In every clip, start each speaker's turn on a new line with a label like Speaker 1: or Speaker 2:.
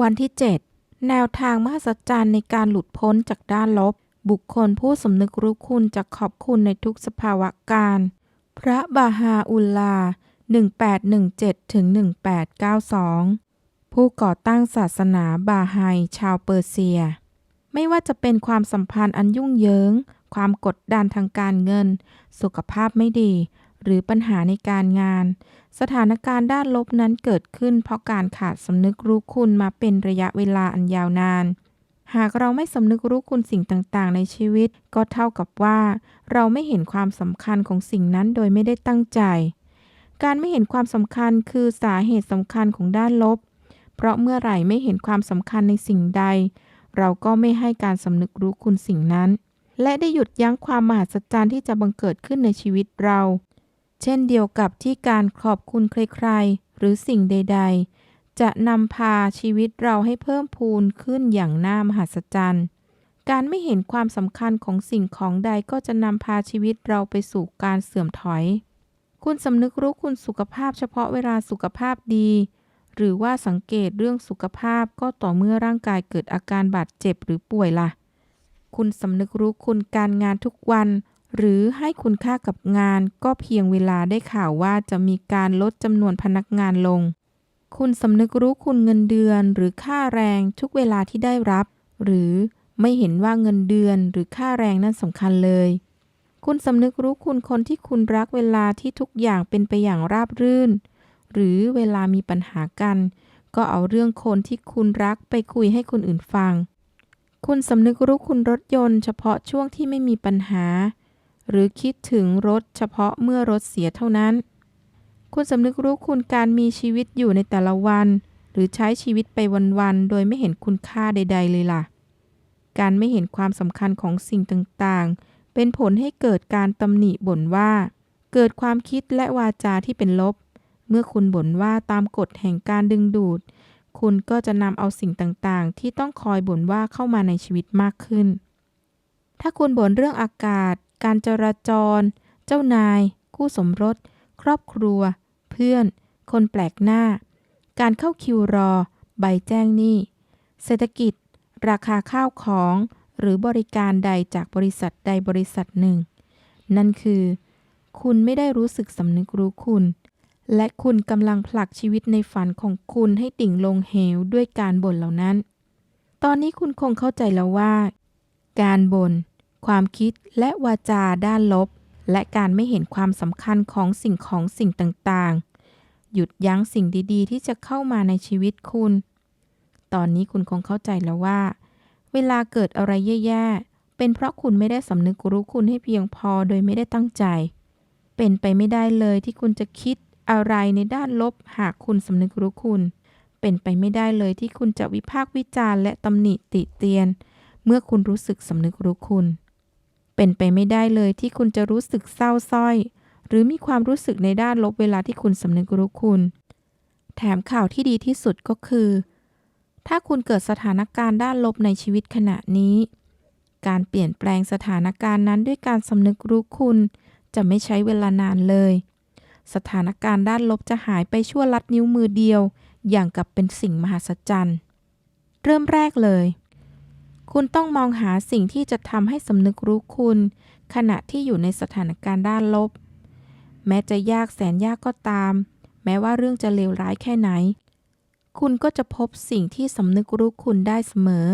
Speaker 1: วันที่ 7 แนวทางมหัศจรรย์ในการหลุดพ้นจากด้านลบ บุคคลผู้สำนึกรู้คุณจะขอบคุณในทุกสภาวะการ พระบาฮาอุลลา 1817ถึง1892 ผู้ก่อตั้งศาสนาบาไฮชาวเปอร์เซีย ไม่ว่าจะเป็นความสัมพันธ์อันยุ่งเหยิง ความกดดันทางการเงิน สุขภาพไม่ดี หรือปัญหาในการงาน สถานการณ์ด้านลบนั้นเกิดขึ้น เพราะการขาดสำนึกรู้คุณมาเป็นระยะเวลาอันยาวนาน หากเราไม่สำนึกรู้คุณสิ่งต่างๆ ในชีวิต ก็เท่ากับว่า เราไม่เห็นความสำคัญของสิ่งนั้นโดยไม่ได้ตั้งใจ การไม่เห็นความสำคัญคือสาเหตุสำคัญของด้านลบ เพราะเมื่อไหร่ไม่เห็นความสำคัญในสิ่งใด เราก็ไม่ให้การสำนึกรู้คุณสิ่งนั้นและได้หยุดยั้งความมหัศจรรย์ที่จะบังเกิดขึ้นในชีวิตเรา เช่นเดียวกับที่การขอบคุณใครๆ หรือสิ่งใด ๆ จะนำพาชีวิตเราให้เพิ่มพูนขึ้นอย่างน่ามหัศจรรย์การไม่เห็นความสำคัญของสิ่งของใดก็จะนำพาชีวิตเราไปสู่การเสื่อมถอย คุณสำนึกรู้คุณสุขภาพเฉพาะเวลาสุขภาพดี หรือว่าสังเกตเรื่องสุขภาพก็ต่อเมื่อร่างกายเกิดอาการบาดเจ็บหรือป่วยล่ะ คุณสำนึกรู้คุณการงานทุกวัน หรือให้คุณค่ากับงานก็เพียงเวลาได้ข่าวว่าจะมีการลดจำนวนพนักงานลง คุณสำนึกรู้คุณเงินเดือนหรือค่าแรงทุกเวลาที่ได้รับ หรือไม่เห็นว่าเงินเดือนหรือค่าแรงนั้นสำคัญเลย คุณสำนึกรู้คุณคนที่คุณรักเวลาที่ทุกอย่างเป็นไปอย่างราบรื่น หรือเวลามีปัญหากัน ก็เอาเรื่องคนที่คุณรักไปคุยให้คนอื่นฟัง คุณสำนึกรู้คุณรถยนต์เฉพาะช่วงที่ไม่มีปัญหา หรือคิดถึงรถเฉพาะเมื่อรถเสียเท่านั้น คุณสำนึกรู้คุณการมีชีวิตอยู่ในแต่ละวัน หรือใช้ชีวิตไปวันๆ โดยไม่เห็นคุณค่าใด ๆ เลยล่ะ การไม่เห็นความสำคัญของสิ่งต่างๆ เป็นผลให้เกิดการตำหนิบ่นว่า เกิดความคิดและวาจาที่เป็นลบ เมื่อคุณบ่นว่าตามกฎแห่งการดึงดูด คุณก็จะนำเอาสิ่งต่างๆ ที่ต้องคอยบ่นว่าเข้ามาในชีวิตมากขึ้นถ้าคุณบ่นเรื่องอากาศ การจราจร เจ้านาย คู่สมรส ครอบครัว เพื่อน คนแปลกหน้า การเข้าคิวรอ ใบแจ้งหนี้ เศรษฐกิจ ราคาข้าวของ หรือบริการใดจากบริษัทใดบริษัทหนึ่ง นั่นคือ คุณไม่ได้รู้สึกสำนึกรู้คุณ และคุณกำลังผลักชีวิตในฝันของคุณให้ติ่งลงเหวด้วยการบ่นเหล่านั้น ตอนนี้คุณคงเข้าใจแล้วว่า การบ่น ความคิดและวาจาด้านลบ และการไม่เห็นความสำคัญของสิ่งของสิ่งต่างๆ หยุดยั้งสิ่งดีๆ ที่จะเข้ามาในชีวิตคุณ ตอนนี้คุณคงเข้าใจแล้วว่า เวลาเกิดอะไรแย่ๆ เป็นเพราะคุณไม่ได้สำนึกรู้คุณให้เพียงพอโดยไม่ได้ตั้งใจ เป็นไปไม่ได้เลยที่คุณจะคิดอะไรในด้านลบหากคุณสำนึกรู้คุณ เป็นไปไม่ได้เลยที่คุณจะวิพากษ์วิจารณ์และตำหนิติเตียน เมื่อคุณรู้สึกสำนึกรู้คุณ เป็นไปไม่ได้เลยที่คุณจะรู้สึกเศร้าส้อย หรือมีความรู้สึกในด้านลบเวลาที่คุณสำนึกรู้คุณ แถมข่าวที่ดีที่สุดก็คือ ถ้าคุณเกิดสถานการณ์ด้านลบในชีวิตขณะนี้ การเปลี่ยนแปลงสถานการณ์นั้นด้วยการสำนึกรู้คุณ จะไม่ใช้เวลานานเลย สถานการณ์ด้านลบจะหายไปชั่วลัดนิ้วมือเดียว อย่างกับเป็นสิ่งมหัศจรรย์ เริ่มแรกเลย คุณต้องมองหาสิ่งที่จะทำให้สำนึกรู้คุณ ขณะที่อยู่ในสถานการณ์ด้านลบ แม้จะยากแสนยากก็ตาม แม้ว่าเรื่องจะเลวร้ายแค่ไหน คุณก็จะพบสิ่งที่สำนึกรู้คุณได้เสมอ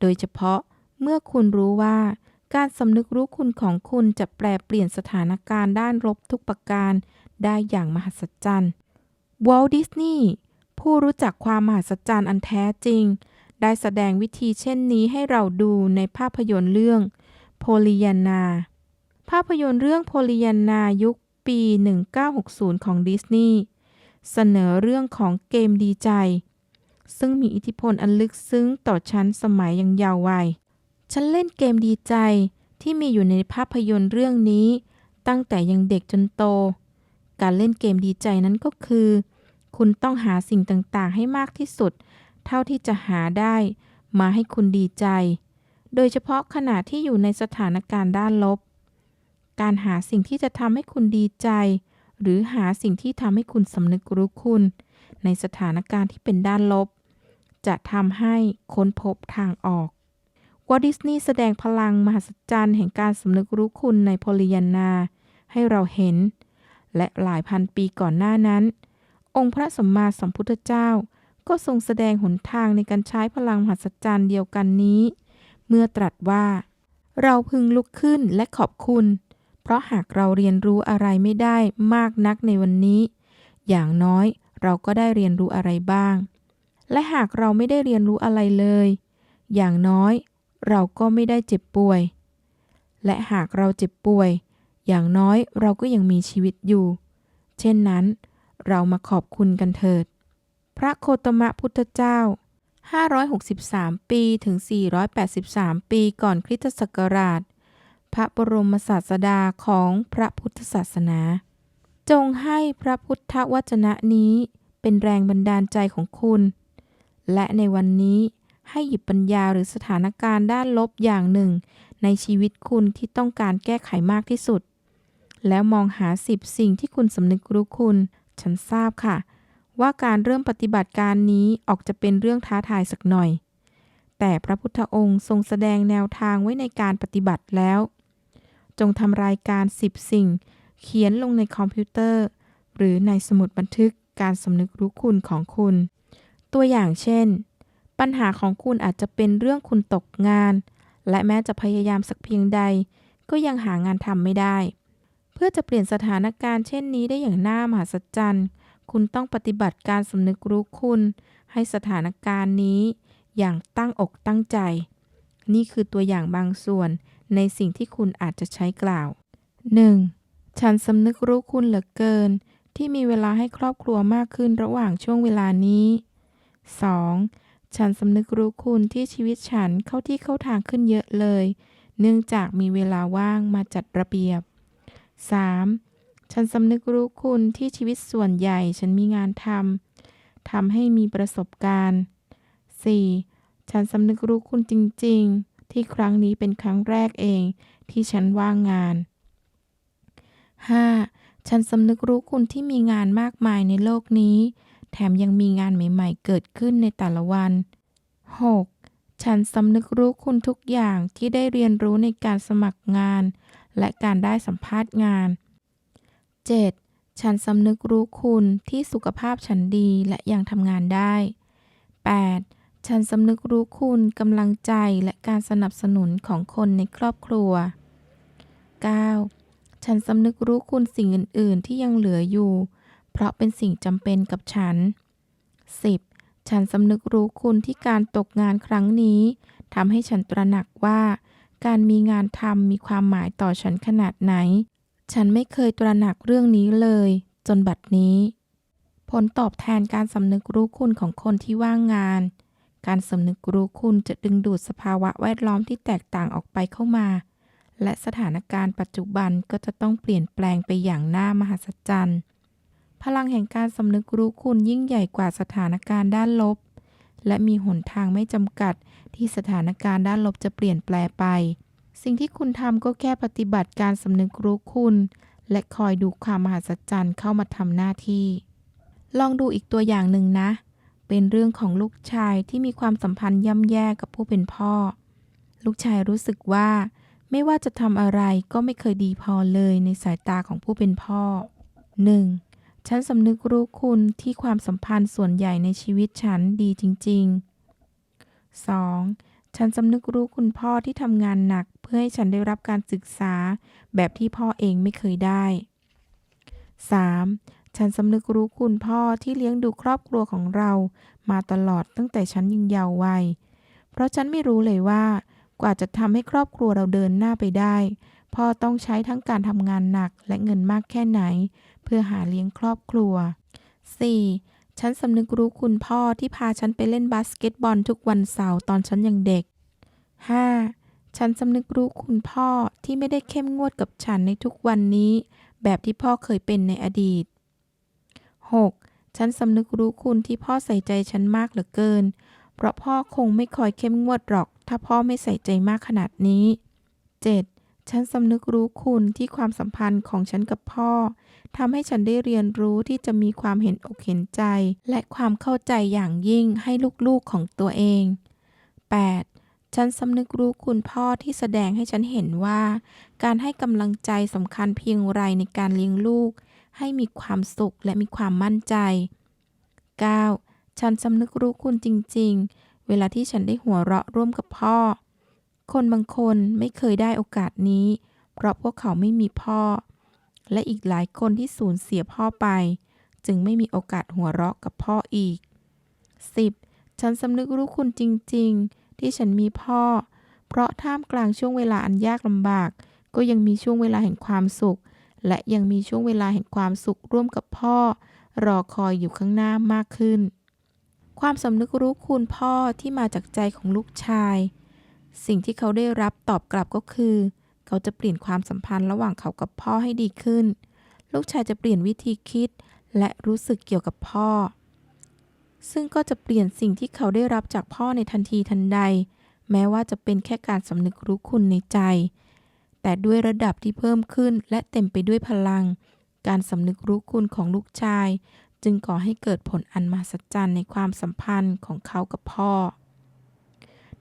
Speaker 1: โดยเฉพาะเมื่อคุณรู้ว่า การสำนึกรู้คุณของคุณจะแปลเปลี่ยนสถานการณ์ด้านลบทุกประการ ได้อย่างมหัศจรรย์วอลดิสนีย์ผู้รู้จักความมหัศจรรย์อันแท้จริง ได้แสดงวิธีเช่นนี้ให้เราดูในภาพยนตร์เรื่องโพลิยานา ภาพยนตร์เรื่องโพลิยานายุคปี 1960 ของดิสนีย์เสนอเรื่องของเกมดีใจ ซึ่งมีอิทธิพลอันลึกซึ้งต่อฉันสมัยยังเยาว์วัย ฉันเล่นเกมดีใจที่มีอยู่ในภาพยนตร์เรื่องนี้ ตั้งแต่ยังเด็กจนโต การเล่นเกมดีใจนั้นก็คือ คุณต้องหาสิ่งต่างๆ ให้มากที่สุด เท่าที่จะหาได้มาให้คุณดีใจ โดยเฉพาะขณะที่อยู่ในสถานการณ์ด้านลบ การหาสิ่งที่จะทำให้คุณดีใจ หรือหาสิ่งที่ทำให้คุณสำนึกรู้คุณ ในสถานการณ์ที่เป็นด้านลบ จะทำให้ค้นพบทางออกวอดิสนีย์แสดงพลังมหัศจรรย์แห่งการสำนึกรู้คุณในโพลิยันนา ให้เราเห็น และหลายพันปีก่อนหน้านั้น องค์พระสัมมาสัมพุทธเจ้า ก็ทรงแสดงหนทางในการใช้พลังมหัศจรรย์เดียวกันนี้ เมื่อตรัสว่า เราพึงลุกขึ้นและขอบคุณ เพราะหากเราเรียนรู้อะไรไม่ได้มากนักในวันนี้ อย่างน้อยเราก็ได้เรียนรู้อะไรบ้าง และหากเราไม่ได้เรียนรู้อะไรเลย อย่างน้อยเราก็ไม่ได้เจ็บป่วย และหากเราเจ็บป่วย อย่างน้อยเราก็ยังมีชีวิตอยู่ เช่นนั้น เรามาขอบคุณกันเถิด พระโคตมะพุทธเจ้า 563 ปีถึง 483 ปีก่อนคริสตศักราช พระบรมศาสดาของพระพุทธศาสนา จงให้พระพุทธวจนะนี้เป็นแรงบันดาลใจของคุณ และในวันนี้ให้หยิบปัญญาหรือสถานการณ์ด้านลบอย่างหนึ่ง ในชีวิตคุณที่ต้องการแก้ไขมากที่สุด แล้วมองหาสิบสิ่งที่คุณสำนึกรู้คุณ ฉันทราบค่ะ ว่าการเริ่มปฏิบัติการนี้ออกจะเป็นเรื่องท้าทายสักหน่อย แต่พระพุทธองค์ทรงแสดงแนวทางไว้ในการปฏิบัติแล้ว จงทำรายการสิบสิ่ง เขียนลงในคอมพิวเตอร์ หรือในสมุดบันทึกการสำนึกรู้คุณของคุณ ตัวอย่างเช่น ปัญหาของคุณอาจจะเป็นเรื่องคุณตกงาน และแม้จะพยายามสักเพียงใด ก็ยังหางานทำไม่ได้ เพื่อจะเปลี่ยนสถานการณ์เช่นนี้ได้อย่างน่ามหัศจรรย์ คุณต้องปฏิบัติการสำนึกรู้คุณ ให้สถานการณ์นี้ อย่างตั้งอกตั้งใจ นี่คือตัวอย่างบางส่วนในสิ่งที่คุณอาจจะใช้กล่าว 1. ฉันสำนึกรู้คุณเหลือเกิน ที่มีเวลาให้ครอบครัวมากขึ้นระหว่างช่วงเวลานี้ 2. ฉันสำนึกรู้คุณที่ชีวิตฉันเข้าที่เข้าทางขึ้นเยอะเลย เนื่องจากมีเวลาว่างมาจัดระเบียบ 3. ฉันสำนึกรู้คุณที่ชีวิตส่วนใหญ่ฉันมีงานทำทำให้มีประสบการณ์ 4. ฉันสำนึกรู้คุณจริง ๆ ที่ครั้งนี้เป็นครั้งแรกเองที่ฉันว่างงาน 5. ฉันสำนึกรู้คุณที่มีงานมากมายในโลกนี้ แถมยังมีงานใหม่ ๆ เกิดขึ้นในแต่ละวัน 6. ฉันสำนึกรู้คุณทุกอย่างที่ได้เรียนรู้ในการสมัครงาน และการได้สัมภาษณ์งาน 7. ฉันสำนึกรู้คุณที่สุขภาพฉันดีและยังทำงานได้ 8. ฉันสำนึกรู้คุณกำลังใจและการสนับสนุนของคนในครอบครัว 9. ฉันสำนึกรู้คุณสิ่งอื่น ๆ ที่ยังเหลืออยู่ เพราะเป็นสิ่งจำเป็นกับฉัน 10. ฉันสำนึกรู้คุณที่การตกงานครั้งนี้ทำให้ฉันตระหนักว่า การมีงานทำมีความหมายต่อฉันขนาดไหน ฉันไม่เคยตระหนักเรื่องนี้เลย จนบัดนี้ ผลตอบแทนการสำนึกรู้คุณของคนที่ว่างงาน การสำนึกรู้คุณจะดึงดูดสภาวะแวดล้อมที่แตกต่างออกไปเข้ามา และสถานการณ์ปัจจุบันก็จะต้องเปลี่ยนแปลงไปอย่างน่ามหัศจรรย์ พลังแห่งการสำนึกรู้คุณยิ่งใหญ่กว่าสถานการณ์ด้านลบ และมีหนทางไม่จำกัดที่สถานการณ์ด้านลบจะเปลี่ยนแปลไป สิ่งที่คุณทำก็แค่ปฏิบัติการสำนึกรู้คุณ และคอยดูความมหัศจรรย์เข้ามาทำหน้าที่ ลองดูอีกตัวอย่างหนึ่งนะ เป็นเรื่องของลูกชายที่มีความสัมพันธ์ย่ำแย่กับผู้เป็นพ่อ ลูกชายรู้สึกว่า ไม่ว่าจะทำอะไรก็ไม่เคยดีพอเลยในสายตาของผู้เป็นพ่อ 1. ฉันสำนึกรู้คุณที่ความสัมพันธ์ส่วนใหญ่ในชีวิตฉันดีจริง ๆ 2. ฉันสำนึกรู้คุณพ่อที่ทำงานหนัก เพื่อให้ฉันได้รับการศึกษา แบบที่พ่อเองไม่เคยได้ 3. ฉันสำนึกรู้คุณพ่อที่เลี้ยงดูครอบครัวของเรา มาตลอดตั้งแต่ฉันยังเยาว์วัย เพราะฉันไม่รู้เลยว่า กว่าจะทำให้ครอบครัวเราเดินหน้าไปได้ พ่อต้องใช้ทั้งการทำงานหนักและเงินมากแค่ไหน เพื่อหาเลี้ยงครอบครัว 4. ฉันสำนึกรู้คุณพ่อที่พาฉันไปเล่นบาสเกตบอลทุกวันเสาร์ตอนฉันยังเด็ก 5. ฉันสำนึกรู้คุณพ่อที่ไม่ได้เข้มงวดกับฉันในทุกวันนี้ แบบที่พ่อเคยเป็นในอดีต 6. ฉันสำนึกรู้คุณที่พ่อใส่ใจฉันมากเหลือเกิน เพราะพ่อคงไม่คอยเข้มงวดหรอก ถ้าพ่อไม่ใส่ใจมากขนาดนี้ 7. ฉันสำนึกรู้คุณที่ความสัมพันธ์ของฉันกับพ่อทำให้ฉันได้เรียนรู้ที่จะมีความเห็นอกเห็นใจ และความเข้าใจอย่างยิ่งให้ลูกๆของตัวเอง 8. ฉันสำนึกรู้คุณพ่อที่แสดงให้ฉันเห็นว่า การให้กำลังใจสำคัญเพียงไรในการเลี้ยงลูก ให้มีความสุขและมีความมั่นใจ 9. ฉันสำนึกรู้คุณจริงๆ เวลาที่ฉันได้หัวเราะร่วมกับพ่อ คนบางคนไม่เคยได้โอกาสนี้ เพราะพวกเขาไม่มีพ่อ และอีกหลายคนที่สูญเสียพ่อไป จึงไม่มีโอกาสหัวเราะกับพ่ออีก 10. ฉันสำนึกรู้คุณจริง ๆ ที่ฉันมีพ่อ เพราะท่ามกลางช่วงเวลาอันยากลำบาก ก็ยังมีช่วงเวลาแห่งความสุข และยังมีช่วงเวลาแห่งความสุขร่วมกับพ่อ รอคอยอยู่ข้างหน้ามากขึ้น ความสำนึกรู้คุณพ่อที่มาจากใจของลูกชาย สิ่งที่เขาได้รับตอบกลับก็คือ เขาจะเปลี่ยนความสัมพันธ์ระหว่างเขากับพ่อให้ดีขึ้น ลูกชายจะเปลี่ยนวิธีคิด และรู้สึกเกี่ยวกับพ่อ ซึ่งก็จะเปลี่ยนสิ่งที่เขาได้รับจากพ่อในทันทีทันใด แม้ว่าจะเป็นแค่การสำนึกรู้คุณในใจ แต่ด้วยระดับที่เพิ่มขึ้นและเต็มไปด้วยพลัง การสำนึกรู้คุณของลูกชาย จึงก่อให้เกิดผลอันมหัศจรรย์ในความสัมพันธ์ของเขากับพ่อ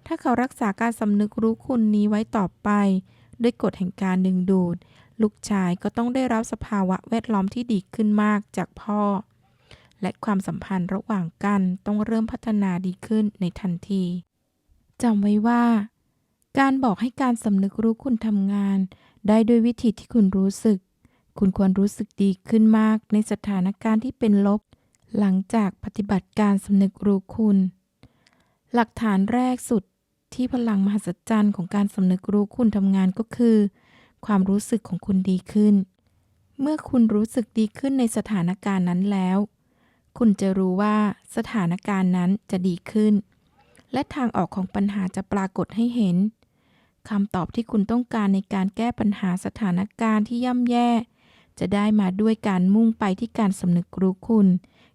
Speaker 1: ถ้าเขารักษาการสำนึกรู้คุณนี้ไว้ต่อไป ด้วยกฎแห่งการดึงดูด ลูกชายก็ต้องได้รับสภาวะแวดล้อมที่ดีขึ้นมากจากพ่อ และความสัมพันธ์ระหว่างกันต้องเริ่มพัฒนาดีขึ้นในทันทีจำไว้ว่า การบอกให้การสำนึกรู้คุณทำงาน ได้ด้วยวิธีที่คุณรู้สึก คุณควรรู้สึกดีขึ้นมากในสถานการณ์ที่เป็นลบ หลังจากปฏิบัติการสำนึกรู้คุณ หลักฐานแรกสุด ที่พลังมหัศจรรย์ของการสำนึกรู้คุณทำงานก็คือ ความรู้สึกของคุณดีขึ้น เมื่อคุณรู้สึกดีขึ้นในสถานการณ์นั้นแล้ว คุณจะรู้ว่าสถานการณ์นั้นจะดีขึ้น และทางออกของปัญหาจะปรากฏให้เห็นคำตอบที่คุณต้องการในการแก้ปัญหาสถานการณ์ที่ย่ำแย่ จะได้มาด้วยการมุ่งไปที่การสำนึกรู้คุณ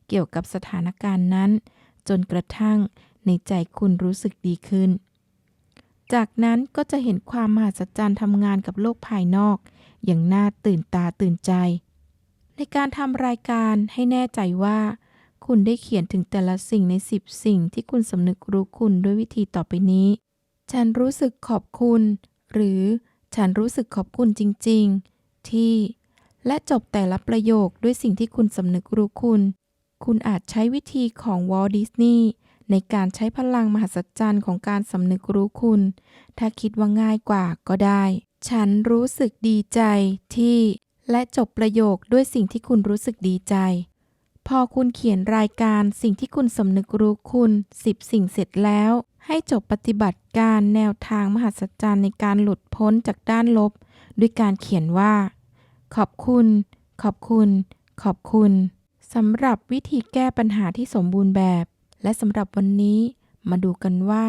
Speaker 1: เกี่ยวกับสถานการณ์นั้น จนกระทั่งในใจคุณรู้สึกดีขึ้น จากนั้นก็จะเห็นความมหัศจรรย์ทำงานกับโลกภายนอก อย่างน่าตื่นตาตื่นใจ ในการทำรายการให้แน่ใจว่า คุณได้เขียนถึงแต่ละสิ่งในสิบสิ่งที่คุณสำนึกรู้คุณด้วยวิธีต่อไปนี้ ฉันรู้สึกขอบคุณ หรือฉันรู้สึกขอบคุณจริง ๆ ที่ และจบแต่ละประโยคด้วยสิ่งที่คุณสำนึกรู้คุณ คุณอาจใช้วิธีของวอลดิสนีย์ ในการใช้พลังมหัศจรรย์ของการสำนึกรู้คุณ ถ้าคิดว่าง่ายกว่าก็ได้ ฉันรู้สึกดีใจที่ และจบประโยคด้วยสิ่งที่คุณรู้สึกดีใจ พอคุณเขียนรายการสิ่งที่คุณสำนึกรู้คุณ10สิ่งเสร็จแล้ว ให้จบปฏิบัติการแนวทางมหัศจรรย์ในการหลุดพ้นจากด้านลบ ด้วยการเขียนว่า ขอบคุณ ขอบคุณ ขอบคุณสำหรับวิธีแก้ปัญหาที่สมบูรณ์แบบ และสำหรับวันนี้มาดูกันว่า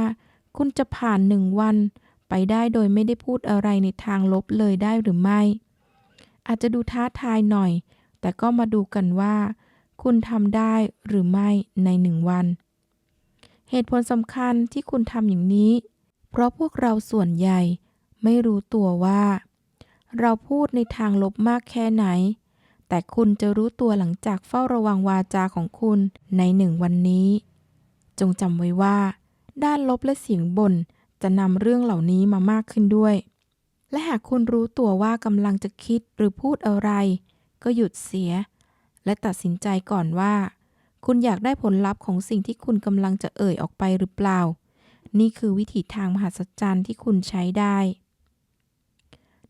Speaker 1: คุณจะผ่านหนึ่งวันไปได้โดยไม่ได้พูดอะไรในทางลบเลยได้หรือไม่ อาจจะดูท้าทายหน่อย แต่ก็มาดูกันว่า คุณทำได้หรือไม่ในหนึ่งวัน เหตุผลสำคัญที่คุณทำอย่างนี้ เพราะพวกเราส่วนใหญ่ไม่รู้ตัวว่า เราพูดในทางลบมากแค่ไหน แต่คุณจะรู้ตัวหลังจากเฝ้าระวังวาจาของคุณในหนึ่งวันนี้ จงจำไว้ว่า ด้านลบและเสียงบ่นจะนำเรื่องเหล่านี้มามากขึ้นด้วย และหากคุณรู้ตัวว่ากำลังจะคิดหรือพูดอะไร ก็หยุดเสีย และตัดสินใจก่อนว่า คุณอยากได้ผลลัพธ์ของสิ่งที่คุณกำลังจะเอ่ยออกไปหรือเปล่า นี่คือวิธีทางมหัศจรรย์ที่คุณใช้ได้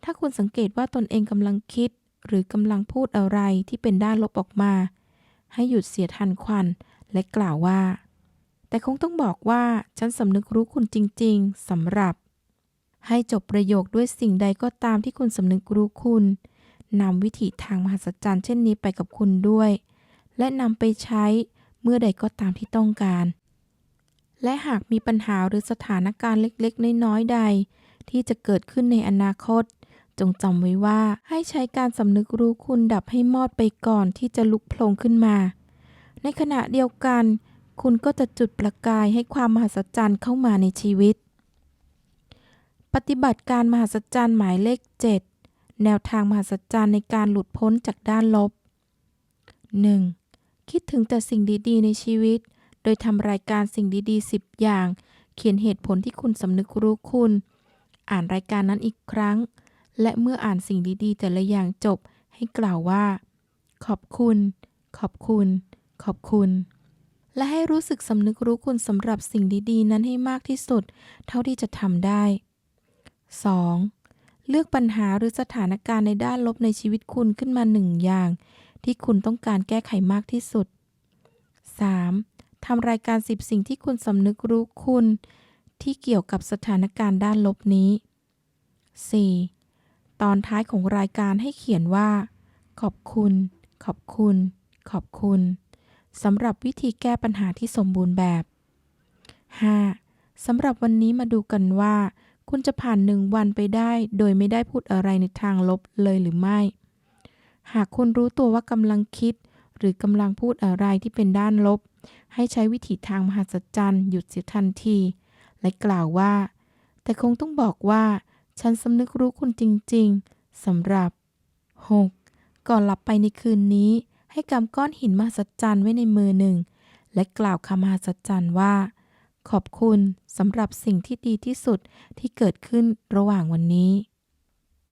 Speaker 1: ถ้าคุณสังเกตว่าตนเองกำลังคิด หรือกำลังพูดอะไรที่เป็นด้านลบออกมา ให้หยุดเสียทันควันและกล่าวว่า แต่คงต้องบอกว่าฉันสำนึกรู้คุณจริง ๆสำหรับ ให้จบประโยคด้วยสิ่งใดก็ตามที่คุณสำนึกรู้คุณนำวิถีทางมหัศจรรย์เช่นนี้ไปกับคุณด้วย และนำไปใช้เมื่อใดก็ตามที่ต้องการ และหากมีปัญหาหรือสถานการณ์เล็กๆ น้อยๆ ใด ที่จะเกิดขึ้นในอนาคต จงจำไว้ว่าให้ใช้การสำนึกรู้คุณดับให้มอดไปก่อนที่จะลุกโผล่ขึ้นมา ในขณะเดียวกัน คุณก็จะจุดประกายให้ความมหัศจรรย์เข้ามาในชีวิต ปฏิบัติการมหัศจรรย์หมายเลข 7 แนวทางมหัศจรรย์ในการหลุดพ้นจากด้านลบ 1. คิดถึงแต่สิ่งดีๆ ในชีวิต โดยทำรายการสิ่งดีๆ 10 อย่าง เขียนเหตุผลที่คุณสำนึกรู้คุณ อ่านรายการนั้นอีกครั้ง และเมื่ออ่านสิ่งดีๆ แต่ละอย่างจบให้กล่าวว่า ขอบคุณ ขอบคุณ ขอบคุณ และให้รู้สึกสำนึกรู้คุณสำหรับสิ่งดีๆ นั้นให้มากที่สุด เท่าที่จะทำได้ 2. เลือกปัญหาหรือสถานการณ์ในด้านลบในชีวิตคุณขึ้นมาหนึ่งอย่าง ที่คุณต้องการแก้ไขมากที่สุด 3. ทำรายการ 10 สิ่งที่คุณสำนึกรู้คุณ ที่เกี่ยวกับสถานการณ์ด้านลบนี้ 4. ตอนท้ายของรายการให้เขียนว่า ขอบคุณ ขอบคุณ ขอบคุณ สำหรับวิธีแก้ปัญหาที่สมบูรณ์แบบ 5. สำหรับวันนี้มาดูกันว่า คุณจะผ่านหนึ่งวันไปได้ โดยไม่ได้พูดอะไรในทางลบเลยหรือไม่ หากคุณรู้ตัวว่ากำลังคิด หรือกำลังพูดอะไรที่เป็นด้านลบ ให้ใช้วิถีทางมหัศจรรย์หยุดเสียทันที และกล่าวว่า แต่คงต้องบอกว่า ฉันสำนึกรู้คุณจริง ๆสำหรับ 6. ก่อนหลับไปในคืนนี้ ให้กำก้อนหินมหัศจรรย์ไว้ในมือหนึ่ง และกล่าวคำมหัศจรรย์ว่า ขอบคุณสำหรับสิ่งที่ดีที่สุดที่เกิดขึ้นระหว่างวันนี้